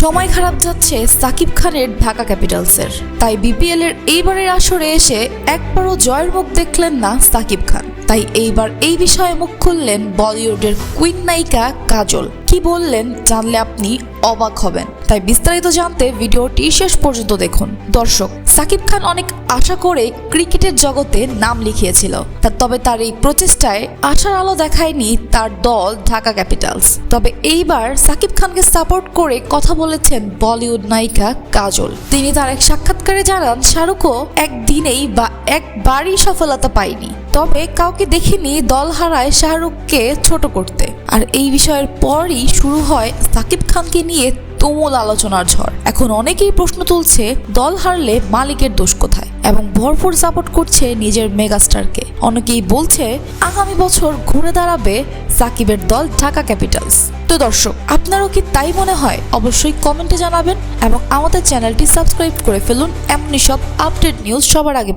সময় খারাপ যাচ্ছে সাকিব খানের ঢাকা ক্যাপিটালসের। তাই বিপিএল এর এইবারের আসরে এসে একবারও জয়ের মুখ দেখলেন না সাকিব খান। তাই এইবার এই বিষয়ে মুখ খুললেন বলিউডের কুইন নায়িকা কাজল। কি বললেন জানলে আপনি অবাক হবেন। তাই বিস্তারিত জানতে ভিডিওটি শেষ পর্যন্ত দেখুন। দর্শক, সাকিব খান অনেক আশা করে ক্রিকেটের জগতে নাম লিখিয়েছিল। তবে তার এই প্রচেষ্টায় আশার আলো দেখায়নি তার দল ঢাকা ক্যাপিটালস। তবে এইবার সাকিব খানকে সাপোর্ট করে কথা বলেছেন বলিউড নায়িকা কাজল। তিনি তার এক সাক্ষাৎকারে জানান, শাহরুখও একদিনেই বা একবারই সফলতা পায়নি। তবে কাউকে দেখিনি দল হারায় শাহরুখকে ছোট করতে। আর এই বিষয়ের পরই শুরু হয় সাকিব খানকে নিয়ে তুমুল আলোচনার ঝড়। এখন অনেকেই প্রশ্ন তুলছে, দল হারলে মালিকের দোষ কোথায়? এবং ভরপুর সাপোর্ট করছে নিজের মেগাস্টারকে। অনেকেই বলছে, আগামী বছর ঘুরে দাঁড়াবে সাকিবের দল ঢাকা ক্যাপিটালস। তো দর্শক, আপনারও কি তাই মনে হয়? অবশ্যই কমেন্টে জানাবেন এবং আমাদের চ্যানেলটি সাবস্ক্রাইব করে ফেলুন। এমনই সব আপডেট নিউজ সবার আগে